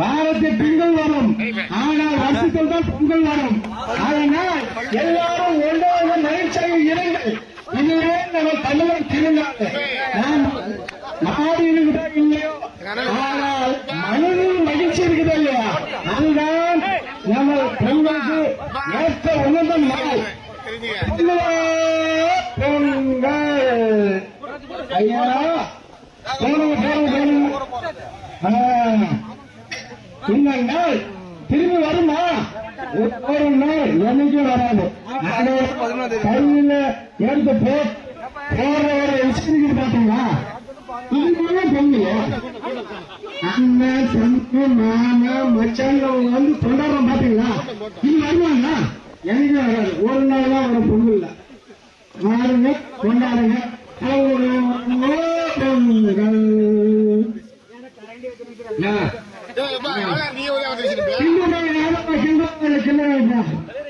வாரத்தில் திங்கள் வரும். ஆனால் வருஷத்தில் தான் பொங்கல் வரும். அதனால் எல்லாரும் ஒன்றாக மகிழ்ச்சியாக இருங்கள். இதுவே நம்ம தமிழர் திருநாள் நாம் நாடு இருக்குதோ இல்லையோ ஆனால் மனதில் மகிழ்ச்சி இருக்குதோ இல்லையா அதுதான் நம்ம பொங்கலுக்கு ஏற்ற உணர்ந்த நாள். ஐயா நாள் திரும்பி வருமா? ஒரு நாள் என்னைக்கும் வராது. ஆனா, எடுத்து போ. போற ஒரு பாத்தீங்களா இதுக்குள்ள பொங்கலையா அண்ணன் தம்பி மாமன் மச்சாங்க வந்து கொண்டாடுறோம் பாத்தீங்களா இது வருவாங்க எனக்கு வராது. ஒரு நாள் தான் வரும் இல்லை. யாருமே கொண்டாடுங்க. பொங்கலோ ஆ. சிங்கப்பூர்